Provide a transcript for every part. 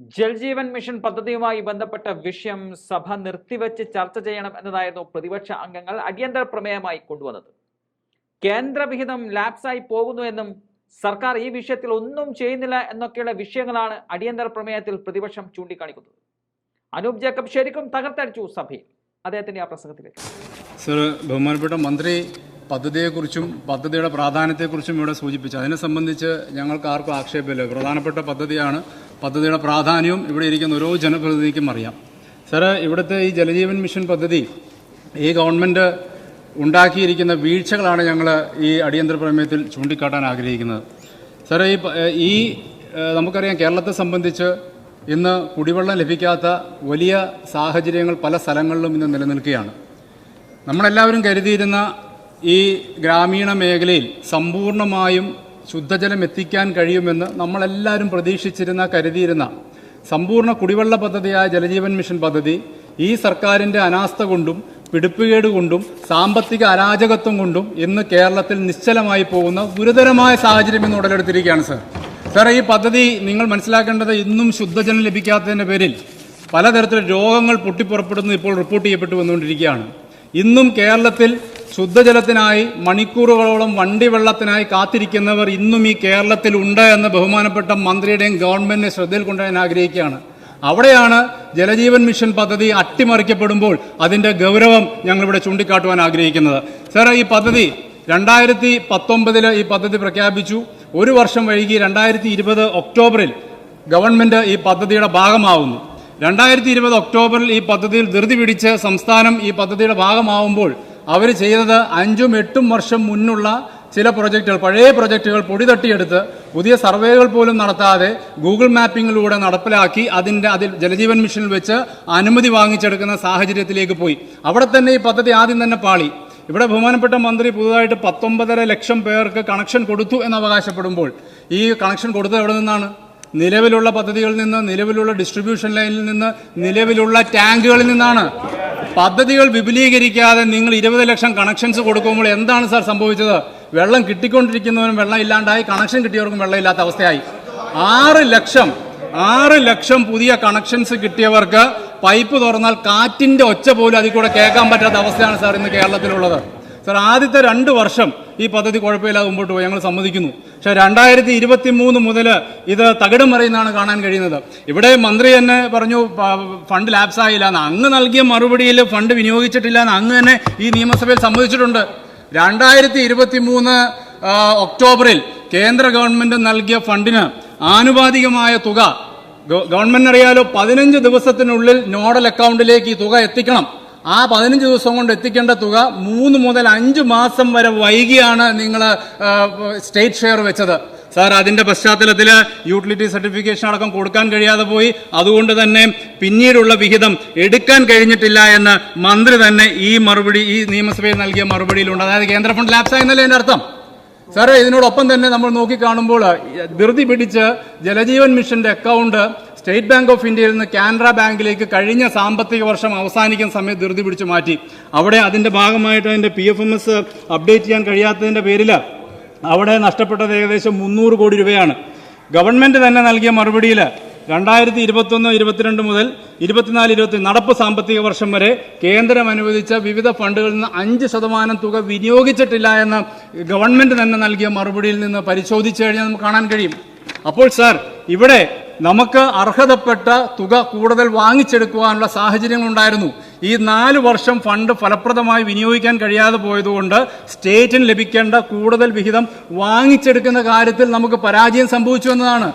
Jal Jeevan mission പദ്ധതിയുമായി ബന്ധപ്പെട്ട വിഷയം സഭ നിർത്തിവെച്ച് ചർച്ച ചെയ്യണം എന്നതായിരുന്നു പ്രതിപക്ഷ അംഗങ്ങൾ അടിയന്തര പ്രമേയമായി കൊണ്ടുവന്നത്. കേന്ദ്രവിഹിതം ലാപ്സായി പോകുന്നു എന്നും സർക്കാർ ഈ വിഷയത്തിൽ ഒന്നും ചെയ്യുന്നില്ല എന്നൊക്കെയുള്ള വിഷയങ്ങളാണ് അടിയന്തര പ്രമേയത്തിൽ പ്രതിപക്ഷം ചൂണ്ടിക്കാണിക്കുന്നത്. അനൂപ് ജേക്കബ് ശരിക്കും തകർത്തടിച്ചു സഭയിൽ. അദ്ദേഹത്തിന്റെ ആ പ്രസംഗത്തിലേക്ക്. സർ ബഹുമാനപ്പെട്ട മന്ത്രി പദ്ധതിയെക്കുറിച്ചും പദ്ധതിയുടെ പ്രാധാന്യത്തെക്കുറിച്ചും ഇവിടെ സൂചിപ്പിച്ചു. അതിനെ സംബന്ധിച്ച് ഞങ്ങൾക്ക് ആർക്കും ആക്ഷേപമില്ല. പ്രധാനപ്പെട്ട പദ്ധതിയാണ് പദ്ധതിയുടെ പ്രാധാന്യവും ഇവിടെ ഇരിക്കുന്ന ഓരോ ജനപ്രതിനിധിക്കും അറിയാം. സാറ് ഇവിടുത്തെ ഈ ജലജീവൻ മിഷൻ പദ്ധതി ഈ ഗവൺമെന്റ് ഉണ്ടാക്കിയിരിക്കുന്ന വീഴ്ചകളാണ് ഞങ്ങൾ ഈ അടിയന്തര പ്രമേയത്തിൽ ചൂണ്ടിക്കാട്ടാൻ ആഗ്രഹിക്കുന്നത്. സാറേ ഈ ഈ നമുക്കറിയാം കേരളത്തെ സംബന്ധിച്ച് ഇന്ന് കുടിവെള്ളം ലഭിക്കാത്ത വലിയ സാഹചര്യങ്ങൾ പല സ്ഥലങ്ങളിലും ഇന്ന് നിലനിൽക്കുകയാണ്. നമ്മളെല്ലാവരും കരുതിയിരുന്ന ഈ ഗ്രാമീണ മേഖലയിൽ സമ്പൂർണമായും ശുദ്ധജലം എത്തിക്കാൻ കഴിയുമെന്ന് നമ്മളെല്ലാവരും പ്രതീക്ഷിച്ചിരുന്ന കരുതിയിരുന്ന സമ്പൂർണ കുടിവെള്ള പദ്ധതിയായ ജലജീവൻ മിഷൻ പദ്ധതി ഈ സർക്കാരിന്റെ അനാസ്ഥ കൊണ്ടും പിടിപ്പുകേട് കൊണ്ടും സാമ്പത്തിക അരാജകത്വം കൊണ്ടും ഇന്ന് കേരളത്തിൽ നിശ്ചലമായി പോകുന്ന ഗുരുതരമായ സാഹചര്യം ഇന്ന് ഉടലെടുത്തിരിക്കുകയാണ് സർ. സാർ ഈ പദ്ധതി നിങ്ങൾ മനസ്സിലാക്കേണ്ടത് ഇന്നും ശുദ്ധജലം ലഭിക്കാത്തതിന്റെ പേരിൽ പലതരത്തിലുള്ള രോഗങ്ങൾ പൊട്ടിപ്പുറപ്പെടുന്നു ഇപ്പോൾ റിപ്പോർട്ട് ചെയ്യപ്പെട്ടു വന്നുകൊണ്ടിരിക്കുകയാണ്. ഇന്നും കേരളത്തിൽ ശുദ്ധജലത്തിനായി മണിക്കൂറുകളോളം വണ്ടി വെള്ളത്തിനായി കാത്തിരിക്കുന്നവർ ഇന്നും ഈ കേരളത്തിൽ ഉണ്ട് എന്ന് ബഹുമാനപ്പെട്ട മന്ത്രിയുടെയും ഗവൺമെന്റിനെ ശ്രദ്ധയിൽ കൊണ്ടുവരാൻ ആഗ്രഹിക്കുകയാണ്. അവിടെയാണ് ജലജീവൻ മിഷൻ പദ്ധതി അട്ടിമറിക്കപ്പെടുമ്പോൾ അതിന്റെ ഗൗരവം ഞങ്ങൾ ഇവിടെ ചൂണ്ടിക്കാട്ടുവാൻ ആഗ്രഹിക്കുന്നത്. സാറേ ഈ പദ്ധതി രണ്ടായിരത്തി പത്തൊമ്പതിൽ ഈ പദ്ധതി പ്രഖ്യാപിച്ചു. ഒരു വർഷം വൈകി രണ്ടായിരത്തി ഇരുപത് ഒക്ടോബറിൽ ഗവൺമെന്റ് ഈ പദ്ധതിയുടെ ഭാഗമാവുന്നു. രണ്ടായിരത്തി ഇരുപത് ഒക്ടോബറിൽ ഈ പദ്ധതിയിൽ ധൃതി പിടിച്ച് സംസ്ഥാനം ഈ പദ്ധതിയുടെ ഭാഗമാവുമ്പോൾ അവർ ചെയ്തത് അഞ്ചും എട്ടും വർഷം മുന്നുള്ള ചില പ്രൊജക്റ്റുകൾ പഴയ പ്രൊജക്റ്റുകൾ പൊടി തട്ടിയെടുത്ത് പുതിയ സർവേകൾ പോലും നടത്താതെ ഗൂഗിൾ മാപ്പിങ്ങിലൂടെ നടപ്പിലാക്കി അതിന്റെ അതിൽ ജലജീവൻ മിഷനിൽ വെച്ച് അനുമതി വാങ്ങിച്ചെടുക്കുന്ന സാഹചര്യത്തിലേക്ക് പോയി. അവിടെ തന്നെ ഈ പദ്ധതി ആദ്യം തന്നെ പാളി. ഇവിടെ ബഹുമാനപ്പെട്ട മന്ത്രി പുതുതായിട്ട് പത്തൊമ്പതര ലക്ഷം പേർക്ക് കണക്ഷൻ കൊടുത്തു എന്ന് അവകാശപ്പെടുമ്പോൾ ഈ കണക്ഷൻ കൊടുത്തത് എവിടെ നിന്നാണ്? നിലവിലുള്ള പദ്ധതികളിൽ നിന്ന് നിലവിലുള്ള ഡിസ്ട്രിബ്യൂഷൻ ലൈനിൽ നിന്ന് നിലവിലുള്ള ടാങ്കുകളിൽ നിന്നാണ്. പദ്ധതികൾ വിപുലീകരിക്കാതെ നിങ്ങൾ ഇരുപത് ലക്ഷം കണക്ഷൻസ് കൊടുക്കുമ്പോൾ എന്താണ് സാർ സംഭവിച്ചത്? വെള്ളം കിട്ടിക്കൊണ്ടിരിക്കുന്നവനും വെള്ളം ഇല്ലാണ്ടായി കണക്ഷൻ കിട്ടിയവർക്കും വെള്ളമില്ലാത്ത അവസ്ഥയായി. ആറ് ലക്ഷം ആറ് ലക്ഷം പുതിയ കണക്ഷൻസ് കിട്ടിയവർക്ക് പൈപ്പ് തുറന്നാൽ കാറ്റിന്റെ ഒച്ച പോലും അതിൽ കൂടെ കേൾക്കാൻ പറ്റാത്ത അവസ്ഥയാണ് സാർ ഇന്ന് കേരളത്തിലുള്ളത്. സാർ ആദ്യത്തെ രണ്ട് വർഷം ഈ പദ്ധതി കുഴപ്പമില്ലാതെ മുമ്പോട്ട് പോയി. ഞങ്ങൾ സമ്മതിക്കുന്നു. പക്ഷേ രണ്ടായിരത്തി ഇരുപത്തി മൂന്ന് മുതൽ ഇത് തകിടം മറിയുന്നതാണ് കാണാൻ കഴിയുന്നത്. ഇവിടെ മന്ത്രി തന്നെ പറഞ്ഞു ഫണ്ട് ലാപ്സ് ആയില്ല എന്ന്. അങ്ങ് നൽകിയ മറുപടിയിൽ ഫണ്ട് വിനിയോഗിച്ചിട്ടില്ല എന്ന് അങ്ങ് തന്നെ ഈ നിയമസഭയിൽ സമ്മതിച്ചിട്ടുണ്ട്. രണ്ടായിരത്തി ഇരുപത്തി മൂന്ന് ഒക്ടോബറിൽ കേന്ദ്ര ഗവൺമെന്റ് നൽകിയ ഫണ്ടിന് ആനുപാതികമായ തുക. ഗവ- ഗവൺമെന്റ് അറിയാലോ പതിനഞ്ച് ദിവസത്തിനുള്ളിൽ നോഡൽ അക്കൗണ്ടിലേക്ക് ഈ തുക എത്തിക്കണം. ആ പതിനഞ്ച് ദിവസം കൊണ്ട് എത്തിക്കേണ്ട തുക മൂന്ന് മുതൽ അഞ്ച് മാസം വരെ വൈകിയാണ് നിങ്ങൾ സ്റ്റേറ്റ് ഷെയർ വെച്ചത്. സാർ അതിന്റെ പശ്ചാത്തലത്തിൽ യൂട്ടിലിറ്റി സർട്ടിഫിക്കേഷൻ അടക്കം കൊടുക്കാൻ കഴിയാതെ പോയി. അതുകൊണ്ട് തന്നെ പിന്നീടുള്ള വിഹിതം എടുക്കാൻ കഴിഞ്ഞിട്ടില്ല എന്ന് മന്ത്രി തന്നെ ഈ മറുപടി ഈ നിയമസഭയിൽ നൽകിയ മറുപടിയിലുണ്ട്. അതായത് കേന്ദ്ര ഫണ്ട് ലാപ്സ് എന്നല്ലേ എന്റെ അർത്ഥം? സാറേ ഇതിനോടൊപ്പം തന്നെ നമ്മൾ നോക്കിക്കാണുമ്പോൾ ധൃതി പിടിച്ച് ജലജീവൻ മിഷന്റെ അക്കൗണ്ട് സ്റ്റേറ്റ് ബാങ്ക് ഓഫ് ഇന്ത്യയിൽ നിന്ന് കാനറ ബാങ്കിലേക്ക് കഴിഞ്ഞ സാമ്പത്തിക വർഷം അവസാനിക്കുന്ന സമയത്ത് ധൃതി പിടിച്ച് മാറ്റി. അവിടെ അതിന്റെ ഭാഗമായിട്ട് അതിന്റെ P F M S update ചെയ്യാൻ കഴിയാത്തതിന്റെ പേരിൽ അവിടെ നഷ്ടപ്പെട്ടത് ഏകദേശം മുന്നൂറ് കോടി രൂപയാണ്. ഗവൺമെന്റ് തന്നെ നൽകിയ മറുപടിയിൽ രണ്ടായിരത്തി ഇരുപത്തൊന്ന് ഇരുപത്തിരണ്ട് മുതൽ ഇരുപത്തിനാല് ഇരുപത്തി നടപ്പ് സാമ്പത്തിക വർഷം വരെ കേന്ദ്രം അനുവദിച്ച വിവിധ ഫണ്ടുകളിൽ നിന്ന് അഞ്ച് ശതമാനം തുക വിനിയോഗിച്ചിട്ടില്ല എന്ന് ഗവൺമെന്റ് തന്നെ നൽകിയ മറുപടിയിൽ നിന്ന് പരിശോധിച്ചു കഴിഞ്ഞാൽ നമുക്ക് കാണാൻ കഴിയും. അപ്പോൾ സാർ ഇവിടെ നമുക്ക് അർഹതപ്പെട്ട തുക കൂടുതൽ വാങ്ങിച്ചെടുക്കുവാനുള്ള സാഹചര്യങ്ങളുണ്ടായിരുന്നു. ഈ നാല് വർഷം ഫണ്ട് ഫലപ്രദമായി വിനിയോഗിക്കാൻ കഴിയാതെ പോയതുകൊണ്ട് സ്റ്റേറ്റിന് ലഭിക്കേണ്ട കൂടുതൽ വിഹിതം വാങ്ങിച്ചെടുക്കുന്ന കാര്യത്തിൽ നമുക്ക് പരാജയം സംഭവിച്ചു എന്നതാണ്.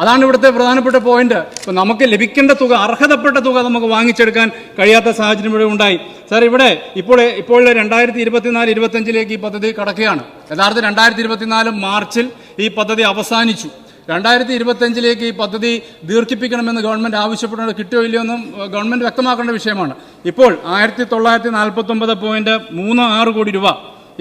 അതാണ് ഇവിടുത്തെ പ്രധാനപ്പെട്ട പോയിന്റ് ഇപ്പൊ നമുക്ക് ലഭിക്കേണ്ട തുക അർഹതപ്പെട്ട തുക നമുക്ക് വാങ്ങിച്ചെടുക്കാൻ കഴിയാത്ത സാഹചര്യം ഇവിടെ ഉണ്ടായി. സാർ ഇവിടെ ഇപ്പോൾ ഇപ്പോൾ രണ്ടായിരത്തി ഇരുപത്തിനാല് ഇരുപത്തഞ്ചിലേക്ക് ഈ പദ്ധതി കടക്കുകയാണ്. യഥാർത്ഥം രണ്ടായിരത്തി ഇരുപത്തിനാല് മാർച്ചിൽ ഈ പദ്ധതി അവസാനിച്ചു. രണ്ടായിരത്തി ഇരുപത്തഞ്ചിലേക്ക് ഈ പദ്ധതി ദീർഘിപ്പിക്കണമെന്ന് ഗവൺമെന്റ് ആവശ്യപ്പെടുന്നത് കിട്ടിയോ ഇല്ലയോ എന്നും ഗവൺമെന്റ് വ്യക്തമാക്കേണ്ട വിഷയമാണ്. ഇപ്പോൾ ആയിരത്തി തൊള്ളായിരത്തി നാൽപ്പത്തി ഒമ്പത് പോയിന്റ് മൂന്ന് ആറ് കോടി രൂപ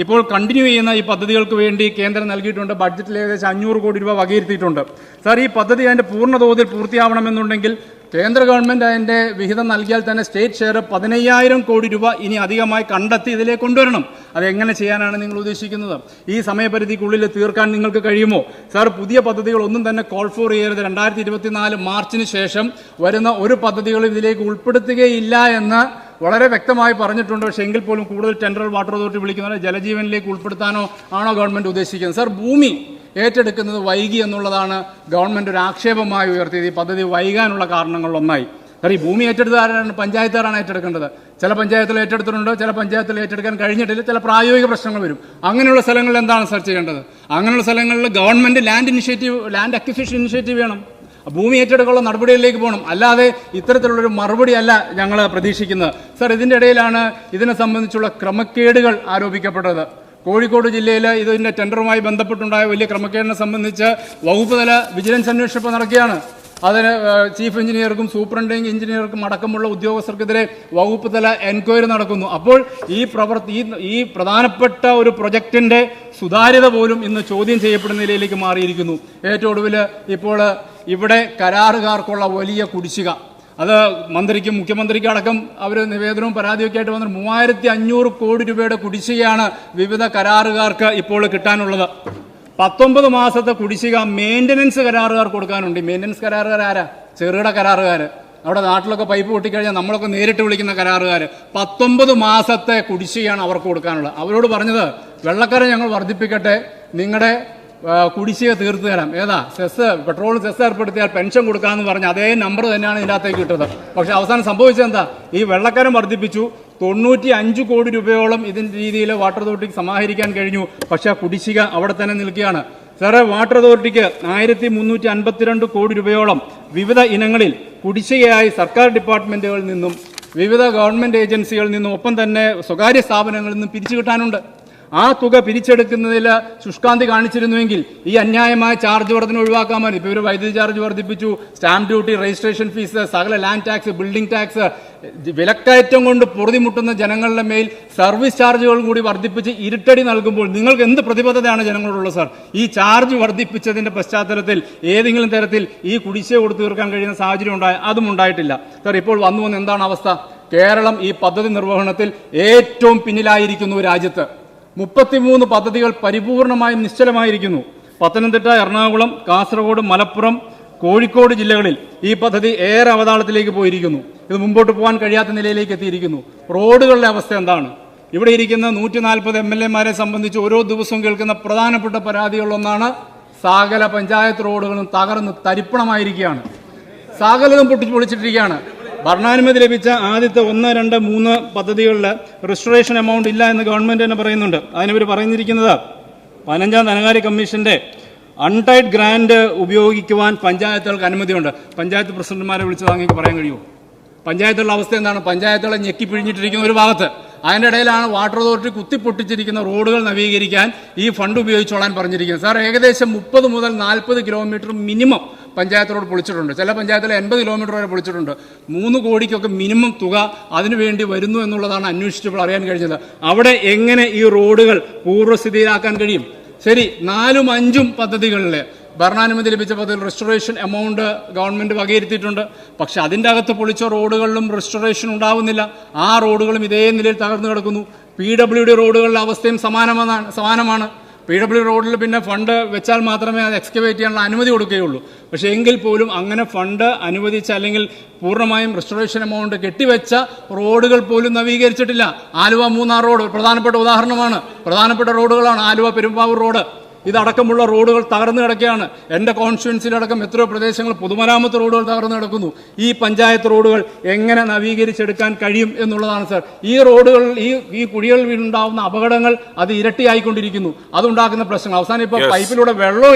ഇപ്പോൾ കണ്ടിന്യൂ ചെയ്യുന്ന ഈ പദ്ധതികൾക്ക് വേണ്ടി കേന്ദ്രം നൽകിയിട്ടുണ്ട്. ബഡ്ജറ്റിൽ ഏകദേശം അഞ്ഞൂറ് കോടി രൂപ വകയിരുത്തിയിട്ടുണ്ട്. സാർ ഈ പദ്ധതി അതിന്റെ പൂർണ തോതിൽ പൂർത്തിയാവണമെന്നുണ്ടെങ്കിൽ കേന്ദ്ര ഗവൺമെന്റ് അതിന്റെ വിഹിതം നൽകിയാൽ തന്നെ സ്റ്റേറ്റ് ഷെയർ പതിനയ്യായിരം കോടി രൂപ ഇനി അധികമായി കണ്ടെത്തി ഇതിലേക്ക് കൊണ്ടുവരണം. അത് എങ്ങനെ ചെയ്യാനാണ് നിങ്ങൾ ഉദ്ദേശിക്കുന്നത്? ഈ സമയപരിധിക്കുള്ളിൽ തീർക്കാൻ നിങ്ങൾക്ക് കഴിയുമോ? സാർ പുതിയ പദ്ധതികൾ ഒന്നും തന്നെ കോൾ ഫോർ ചെയ്യരുത്. രണ്ടായിരത്തി ഇരുപത്തിനാല് മാർച്ചിന് ശേഷം വരുന്ന ഒരു പദ്ധതികളും ഇതിലേക്ക് ഉൾപ്പെടുത്തുകയില്ല എന്ന് വളരെ വ്യക്തമായി പറഞ്ഞിട്ടുണ്ട്. പക്ഷേ എങ്കിൽ പോലും കൂടുതൽ ടെൻഡർ വാട്ടർ അതോറിറ്റി വിളിക്കുന്നവരെ ജലജീവനിലേക്ക് ഉൾപ്പെടുത്താനോ ആണോ ഗവൺമെന്റ് ഉദ്ദേശിക്കുന്നത്? സർ ഭൂമി ഏറ്റെടുക്കുന്നത് വൈകി എന്നുള്ളതാണ് ഗവൺമെന്റ് ഒരു ആക്ഷേപമായി ഉയർത്തിയത്. ഈ പദ്ധതി വൈകാനുള്ള കാരണങ്ങളിലൊന്നായി സാർ ഈ ഭൂമി ഏറ്റെടുത്ത ആരാണ് ഏറ്റെടുക്കേണ്ടത്. ചില പഞ്ചായത്തിൽ ഏറ്റെടുത്തിട്ടുണ്ട്? ചില പഞ്ചായത്തിൽ ഏറ്റെടുക്കാൻ കഴിഞ്ഞിട്ടില്ല. ചില പ്രായോഗിക പ്രശ്നങ്ങൾ വരും. അങ്ങനെയുള്ള സ്ഥലങ്ങളിൽ എന്താണ് സാർ ചെയ്യേണ്ടത്? അങ്ങനെയുള്ള സ്ഥലങ്ങളിൽ government land initiative land acquisition initiative വേണം. ഭൂമി ഏറ്റെടുക്കാനുള്ള നടപടികളിലേക്ക് പോകണം. അല്ലാതെ ഇത്തരത്തിലുള്ളൊരു മറുപടി അല്ല ഞങ്ങൾ പ്രതീക്ഷിക്കുന്നത്. സർ ഇതിന്റെ ഇടയിലാണ് ഇതിനെ സംബന്ധിച്ചുള്ള ക്രമക്കേടുകൾ ആരോപിക്കപ്പെട്ടത്. കോഴിക്കോട് ജില്ലയിൽ ഇതിന്റെ ടെൻഡറുമായി ബന്ധപ്പെട്ടുണ്ടായ വലിയ ക്രമക്കേടിനെ സംബന്ധിച്ച് വകുപ്പ് തല വിജിലൻസ് അന്വേഷണം നടക്കുകയാണ്. അതിന് ചീഫ് എഞ്ചിനീയർക്കും സൂപ്രണ്ടിങ് എഞ്ചിനീയർക്കും അടക്കമുള്ള ഉദ്യോഗസ്ഥർക്കെതിരെ വകുപ്പ് തല എൻക്വയറി നടക്കുന്നു. അപ്പോൾ ഈ പ്രവർത്തി ഈ ഈ പ്രധാനപ്പെട്ട ഒരു പ്രൊജക്റ്റിന്റെ സുതാര്യത പോലും ഇന്ന് ചോദ്യം ചെയ്യപ്പെടുന്ന നിലയിലേക്ക് മാറിയിരിക്കുന്നു. ഏറ്റവും ഒടുവിൽ ഇപ്പോൾ ഇവിടെ കരാറുകാർക്കുള്ള വലിയ കുടിശ്ശിക. അത് മന്ത്രിക്കും മുഖ്യമന്ത്രിക്കും അടക്കം അവർ നിവേദനവും പരാതിയൊക്കെ ആയിട്ട് വന്നിട്ട് മൂവായിരത്തി അഞ്ഞൂറ് കോടി രൂപയുടെ കുടിശ്ശികയാണ് വിവിധ കരാറുകാർക്ക് ഇപ്പോൾ കിട്ടാനുള്ളത്. പത്തൊമ്പത് മാസത്തെ കുടിശ്ശിക മെയിന്റനൻസ് കരാറുകാർ കൊടുക്കാനുണ്ട്. മെയിന്റനൻസ് കരാറുകാർ ആരാ? ചെറുകിട കരാറുകാർ അവിടെ നാട്ടിലൊക്കെ പൈപ്പ് പൊട്ടിക്കഴിഞ്ഞാൽ നമ്മളൊക്കെ നേരിട്ട് വിളിക്കുന്ന കരാറുകാർ പത്തൊമ്പത് മാസത്തെ കുടിശ്ശികയാണ് അവർക്ക് കൊടുക്കാനുള്ളത്. അവരോട് പറഞ്ഞത് വെള്ളക്കര ഞങ്ങൾ വർദ്ധിപ്പിക്കട്ടെ. നിങ്ങളുടെ കുടിശ്ശിക തീർത്തു തരാം. ഏതാ? സെസ് പെട്രോൾ സെസ് ഏർപ്പെടുത്തിയാൽ പെൻഷൻ കൊടുക്കാമെന്ന് പറഞ്ഞ അതേ നമ്പർ തന്നെയാണ് ഇതിനകത്തേക്ക് കിട്ടുന്നത് പക്ഷെ അവസാനം സംഭവിച്ചത് എന്താ ഈ വെള്ളക്കരം വർദ്ധിപ്പിച്ചു. തൊണ്ണൂറ്റി അഞ്ച് കോടി രൂപയോളം ഇതിന്റെ രീതിയിൽ വാട്ടർ അതോറിറ്റിക്ക് സമാഹരിക്കാൻ കഴിഞ്ഞു. പക്ഷേ കുടിശ്ശിക അവിടെ തന്നെ നിൽക്കുകയാണ്. സാറേ വാട്ടർ അതോറിറ്റിക്ക് ആയിരത്തി മുന്നൂറ്റി അൻപത്തിരണ്ട് കോടി രൂപയോളം വിവിധ ഇനങ്ങളിൽ കുടിശ്ശികയായി സർക്കാർ ഡിപ്പാർട്ട്മെന്റുകളിൽ നിന്നും വിവിധ ഗവൺമെന്റ് ഏജൻസികളിൽ നിന്നും ഒപ്പം തന്നെ സ്വകാര്യ സ്ഥാപനങ്ങളിൽ നിന്നും പിരിച്ചു കിട്ടാനുണ്ട് ആ തുക പിരിച്ചെടുക്കുന്നതിൽ ശുഷ്കാന്തി കാണിച്ചിരുന്നുവെങ്കിൽ ഈ അന്യായമായ ചാർജ് വർധന ഒഴിവാക്കാമായിരുന്നു ഇപ്പോൾ ഇവർ വൈദ്യുതി ചാർജ് വർദ്ധിപ്പിച്ചു സ്റ്റാമ്പ് ഡ്യൂട്ടി രജിസ്ട്രേഷൻ ഫീസ് സകല ലാൻഡ് ടാക്സ് ബിൽഡിംഗ് ടാക്സ് വിലക്കയറ്റം കൊണ്ട് പൊറുതിമുട്ടുന്ന ജനങ്ങളുടെ മേൽ സർവീസ് ചാർജുകൾ കൂടി വർദ്ധിപ്പിച്ച് ഇരുട്ടടി നൽകുമ്പോൾ നിങ്ങൾക്ക് എന്ത് പ്രതിബദ്ധതയാണ് ജനങ്ങളോടുള്ളത് സാർ ഈ ചാർജ് വർദ്ധിപ്പിച്ചതിന്റെ പശ്ചാത്തലത്തിൽ ഏതെങ്കിലും തരത്തിൽ ഈ കുടിശ്ശിക കൊടുത്തു തീർക്കാൻ കഴിയുന്ന സാഹചര്യം ഉണ്ടായ അതും ഉണ്ടായിട്ടില്ല. സാർ ഇപ്പോൾ വന്നു വന്ന് എന്താണ് അവസ്ഥ? കേരളം ഈ പദ്ധതി നിർവഹണത്തിൽ ഏറ്റവും പിന്നിലായിരിക്കുന്നു രാജ്യത്ത്. മുപ്പത്തിമൂന്ന് പദ്ധതികൾ പരിപൂർണമായും നിശ്ചലമായിരിക്കുന്നു. പത്തനംതിട്ട എറണാകുളം കാസർഗോഡ് മലപ്പുറം കോഴിക്കോട് ജില്ലകളിൽ ഈ പദ്ധതി ഏറെ അവതാളത്തിലേക്ക് പോയിരിക്കുന്നു. ഇത് മുമ്പോട്ട് പോകാൻ കഴിയാത്ത നിലയിലേക്ക് എത്തിയിരിക്കുന്നു. റോഡുകളുടെ അവസ്ഥ എന്താണ്? ഇവിടെ ഇരിക്കുന്ന നൂറ്റി നാൽപ്പത് എം എൽ എമാരെ സംബന്ധിച്ച് ഓരോ ദിവസവും കേൾക്കുന്ന പ്രധാനപ്പെട്ട പരാതികളിലൊന്നാണ് സകല പഞ്ചായത്ത് റോഡുകളും തകർന്ന് തരിപ്പണമായിരിക്കുകയാണ്. സകലതും പൊട്ടിച്ച് പൊളിച്ചിട്ടിരിക്കുകയാണ്. ഭരണാനുമതി ലഭിച്ച ആദ്യത്തെ ഒന്ന് രണ്ട് മൂന്ന് പദ്ധതികളിൽ രജിസ്ട്രേഷൻ എമൗണ്ട് ഇല്ല എന്ന് ഗവൺമെന്റ് തന്നെ പറയുന്നുണ്ട്. അതിനിവർ പറഞ്ഞിരിക്കുന്നത് പതിനഞ്ചാം ധനകാര്യ കമ്മീഷന്റെ അൺടൈഡ് ഗ്രാൻഡ് ഉപയോഗിക്കുവാൻ പഞ്ചായത്തുകൾക്ക് അനുമതിയുണ്ട്. പഞ്ചായത്ത് പ്രസിഡന്റുമാരെ വിളിച്ച് താങ്കൾക്ക് പറയാൻ കഴിയുമോ? പഞ്ചായത്തുള്ള അവസ്ഥ എന്താണ്? പഞ്ചായത്തുകളെ ഞെക്കി പിഴിഞ്ഞിട്ടിരിക്കുന്ന ഒരു ഭാഗത്ത് അതിന്റെ ഇടയിലാണ് വാട്ടർ അതോറിറ്റി കുത്തിപ്പൊട്ടിച്ചിരിക്കുന്ന റോഡുകൾ നവീകരിക്കാൻ ഈ ഫണ്ട് ഉപയോഗിച്ചോളാൻ പറഞ്ഞിരിക്കുന്നത്. സാർ ഏകദേശം മുപ്പത് മുതൽ നാൽപ്പത് കിലോമീറ്റർ മിനിമം പഞ്ചായത്ത് റോഡ് പൊളിച്ചിട്ടുണ്ട്. ചില പഞ്ചായത്തിൽ എൺപത് കിലോമീറ്റർ വരെ പൊളിച്ചിട്ടുണ്ട്. മൂന്ന് കോടിക്കൊക്കെ മിനിമം തുക അതിനുവേണ്ടി വരുന്നു എന്നുള്ളതാണ് അന്വേഷിച്ചപ്പോൾ അറിയാൻ കഴിഞ്ഞത്. അവിടെ എങ്ങനെ ഈ റോഡുകൾ പൂർവസ്ഥിതിയിലാക്കാൻ കഴിയും? ശരി നാലും അഞ്ചും പദ്ധതികളിൽ. ഭരണാനുമതി ലഭിച്ച പദ്ധതിയിൽ റെസ്റ്റോറേഷൻ എമൗണ്ട് ഗവൺമെന്റ് വകയിരുത്തിയിട്ടുണ്ട്. പക്ഷെ അതിന്റെ അകത്ത് പൊളിച്ച റോഡുകളിലും റെസ്റ്റോറേഷൻ ഉണ്ടാവുന്നില്ല. ആ റോഡുകളും ഇതേ നിലയിൽ തകർന്നു കിടക്കുന്നു. പി ഡബ്ല്യു ഡി റോഡുകളുടെ അവസ്ഥയും സമാനമാണ് സമാനമാണ്. പി ഡബ്ല്യു റോഡിൽ പിന്നെ ഫണ്ട് വെച്ചാൽ മാത്രമേ അത് എക്സ്കവേറ്റ് ചെയ്യാനുള്ള അനുമതി കൊടുക്കുകയുള്ളൂ. പക്ഷേ എങ്കിൽ പോലും അങ്ങനെ ഫണ്ട് അനുവദിച്ച അല്ലെങ്കിൽ പൂർണമായും റെസ്റ്റോറേഷൻ എമൗണ്ട് കെട്ടിവെച്ച റോഡുകൾ പോലും നവീകരിച്ചിട്ടില്ല. ആലുവ മൂന്നാർ റോഡ് പ്രധാനപ്പെട്ട ഉദാഹരണമാണ്. പ്രധാനപ്പെട്ട റോഡുകളാണ് ആലുവ പെരുമ്പാവൂർ റോഡ്. ഇതടക്കമുള്ള റോഡുകൾ തകർന്നു കിടക്കുകയാണ്. എന്റെ കോൺസ്റ്റിറ്റ്യുവൻസിയിലടക്കം എത്രയോ പ്രദേശങ്ങൾ പൊതുമരാമത്ത് റോഡുകൾ തകർന്നു കിടക്കുന്നു. ഈ പഞ്ചായത്ത് റോഡുകൾ എങ്ങനെ നവീകരിച്ചെടുക്കാൻ കഴിയും എന്നുള്ളതാണ് സർ. ഈ റോഡുകൾ ഈ ഈ കുഴികളിൽ ഉണ്ടാകുന്ന അപകടങ്ങൾ അത് ഇരട്ടിയായിക്കൊണ്ടിരിക്കുന്നു. അതുണ്ടാക്കുന്ന പ്രശ്നങ്ങൾ. അവസാനം ഇപ്പോൾ പൈപ്പിലൂടെ വെള്ളവും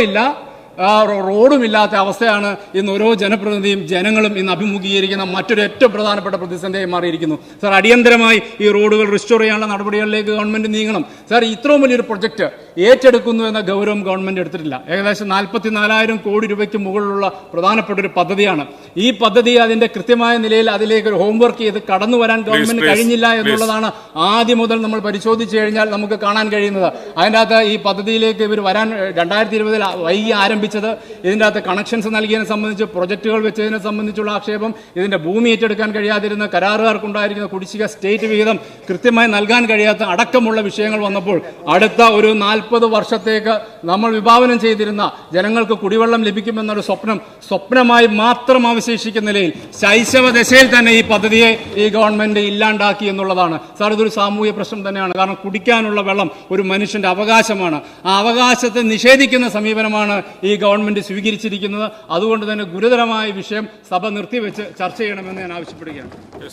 ആ റോ- റോഡും ഇല്ലാത്ത അവസ്ഥയാണ് ഇന്ന് ഓരോ ജനപ്രതിനിധിയും ജനങ്ങളും ഇന്ന് അഭിമുഖീകരിക്കുന്ന മറ്റൊരു ഏറ്റവും പ്രധാനപ്പെട്ട പ്രതിസന്ധിയായി മാറിയിരിക്കുന്നു. സാർ അടിയന്തരമായി ഈ റോഡുകൾ റിസ്റ്റോർ ചെയ്യാനുള്ള നടപടികളിലേക്ക് ഗവൺമെന്റ് നീങ്ങണം. സാർ ഇത്രയും വലിയൊരു പ്രൊജക്ട് ഏറ്റെടുക്കുന്നു എന്ന ഗൗരവം ഗവൺമെന്റ് എടുത്തിട്ടില്ല. ഏകദേശം നാൽപ്പത്തി നാലായിരം കോടി രൂപയ്ക്ക് മുകളിലുള്ള പ്രധാനപ്പെട്ട ഒരു പദ്ധതിയാണ്. ഈ പദ്ധതി അതിന്റെ കൃത്യമായ നിലയിൽ അതിലേക്ക് ഒരു ഹോംവർക്ക് ചെയ്ത് കടന്നു വരാൻ ഗവൺമെന്റ് കഴിഞ്ഞില്ല എന്നുള്ളതാണ് ആദ്യം മുതൽ നമ്മൾ പരിശോധിച്ചു കഴിഞ്ഞാൽ നമുക്ക് കാണാൻ കഴിയുന്നത്. അതിന്റെ അകത്ത് ഈ പദ്ധതിയിലേക്ക് ഇവർ വരാൻ രണ്ടായിരത്തി ഇരുപതിൽ വൈകി ആരംഭിച്ചു. ആരംഭിച്ചത്. ഇതിന്റെ അകത്ത് കണക്ഷൻസ് നൽകിയതിനെ സംബന്ധിച്ച് പ്രൊജക്റ്റുകൾ വെച്ചതിനെ സംബന്ധിച്ചുള്ള ആക്ഷേപം ഇതിന്റെ ഭൂമി ഏറ്റെടുക്കാൻ കഴിയാതിരുന്ന കരാറുകാർക്കുണ്ടായിരിക്കുന്ന കുടിശ്ശിക സ്റ്റേറ്റ് വിഹിതം കൃത്യമായി നൽകാൻ കഴിയാത്ത അടക്കമുള്ള വിഷയങ്ങൾ വന്നപ്പോൾ അടുത്ത ഒരു നാൽപ്പത് വർഷത്തേക്ക് നമ്മൾ വിഭാവനം ചെയ്തിരുന്ന ജനങ്ങൾക്ക് കുടിവെള്ളം ലഭിക്കുമെന്നൊരു സ്വപ്നം സ്വപ്നമായി മാത്രം അവശേഷിക്കുന്ന നിലയിൽ ശൈശവ ദശയിൽ തന്നെ ഈ പദ്ധതിയെ ഈ ഗവൺമെന്റ് ഇല്ലാണ്ടാക്കി എന്നുള്ളതാണ്. സാർ ഇതൊരു സാമൂഹ്യ പ്രശ്നം തന്നെയാണ്. കാരണം കുടിക്കാനുള്ള വെള്ളം ഒരു മനുഷ്യന്റെ അവകാശമാണ്. ആ അവകാശത്തെ നിഷേധിക്കുന്ന സമീപനമാണ് ഈ ഗവൺമെന്റ് സ്വീകരിച്ചിരിക്കുന്നത് അതുകൊണ്ട് തന്നെ ഗുരുതരമായ വിഷയം സഭ നിർത്തിവെച്ച് ചർച്ച ചെയ്യണമെന്ന് ഞാൻ ആവശ്യപ്പെടുകയാണ്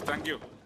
താങ്ക്.